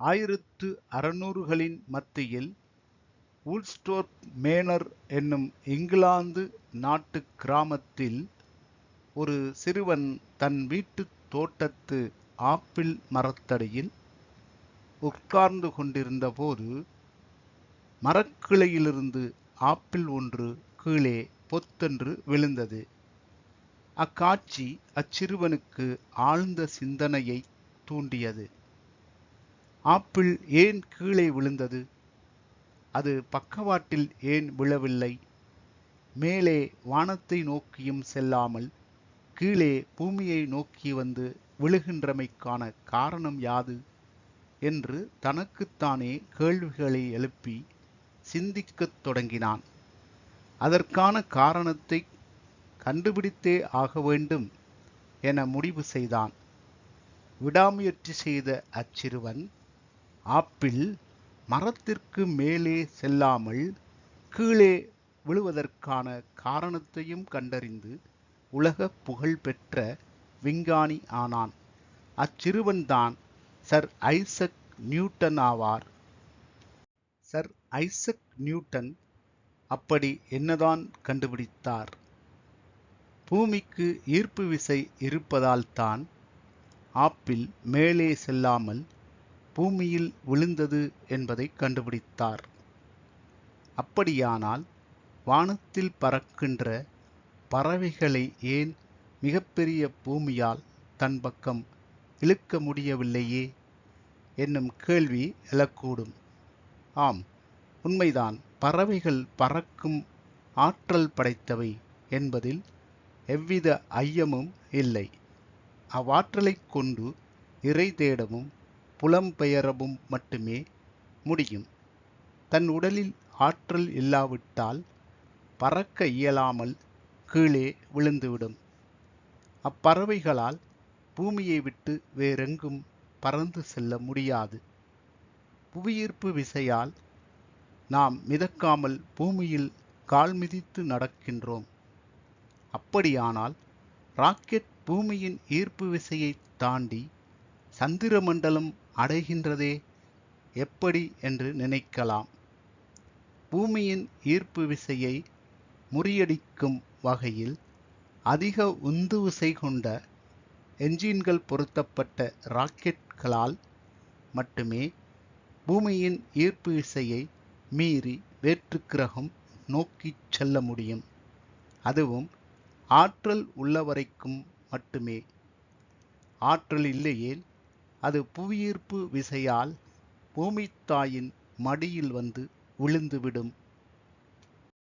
ஆயிரத்து அறுநூறுகளின் மத்தியில் வூல்ஸ்டோர்ப் மேனர் என்னும் இங்கிலாந்து நாட்டுக் கிராமத்தில் ஒரு சிறுவன் தன் வீட்டு தோட்டத்து ஆப்பிள் மரத்தடியில் உட்கார்ந்து கொண்டிருந்தபோது மரக்கிளையிலிருந்து ஆப்பிள் ஒன்று கீழே பொத்தென்று விழுந்தது. அக்காட்சி அச்சிறுவனுக்கு ஆழ்ந்த சிந்தனையைத் தூண்டியது. ஆப்பிள் ஏன் கீழே விழுந்தது? அது பக்கவாட்டில் ஏன் விழவில்லை? மேலே வானத்தை நோக்கியும் செல்லாமல் கீழே பூமியை நோக்கி வந்து விழுகின்றமைக்கான காரணம் யாது? என்று தனக்குத்தானே கேள்விகளை எழுப்பி சிந்திக்கத் தொடங்கினான். அதற்கான காரணத்தை கண்டுபிடித்தே ஆக வேண்டும் என முடிவு செய்தான். விடாமுயற்சி செய்த அச்சிறுவன் ஆப்பிள் மரத்திற்கு மேலே செல்லாமல் கீழே விழுவதற்கான காரணத்தையும் கண்டறிந்து உலக புகழ்பெற்ற விஞ்ஞானி ஆனான். அச்சிறுவன்தான் சர் ஐசக் நியூட்டன் ஆவார். சர் ஐசக் நியூட்டன் அப்படி என்னதான் கண்டுபிடித்தார்? பூமிக்கு ஈர்ப்பு விசை இருப்பதால்தான் ஆப்பிள் மேலே செல்லாமல் பூமியில் விழுந்தது என்பதை கண்டுபிடித்தார். அப்படியானால் வானத்தில் பறக்கின்ற பறவைகளை ஏன் மிகப்பெரிய பூமியால் தன் பக்கம் இழுக்க முடியவில்லையே? என்னும் கேள்வி எழக்கூடும். ஆம் உண்மைதான். பறவைகள் பறக்கும் ஆற்றல் படைத்தவை என்பதில் எவ்வித ஐயமும் இல்லை. அவ்வாற்றலைக் கொண்டு இறை தேடவும் புலம்பெயரவும் மட்டுமே முடியும். தன் உடலில் ஆற்றல் இல்லாவிட்டால் பறக்க இயலாமல் கீழே விழுந்துவிடும். அப்பறவைகளால் பூமியை விட்டு வேறெங்கும் பறந்து செல்ல முடியாது. புவியீர்ப்பு விசையால் நாம் மிதக்காமல் பூமியில் கால் மிதித்து நடக்கின்றோம். அப்படியானால் ராக்கெட் பூமியின் ஈர்ப்பு விசையை தாண்டி சந்திர மண்டலம் அடைகின்றதே? எப்படி என்று நினைக்கலாம். பூமியின் ஈர்ப்பு விசையை முறியடிக்கும் வகையில் அதிக உந்துவிசை கொண்ட என்ஜின்கள் பொருத்தப்பட்ட ராக்கெட்களால் மட்டுமே பூமியின் ஈர்ப்பு விசையை மீறி வேற்றுக்கிரகம் நோக்கிச் செல்ல முடியும். அதுவும் ஆற்றல் உள்ளவரைக்கும் மட்டுமே. ஆற்றல் இல்லையேல் அது புவியீர்ப்பு விசையால் பூமித்தாயின் மடியில் வந்து விழுந்துவிடும்.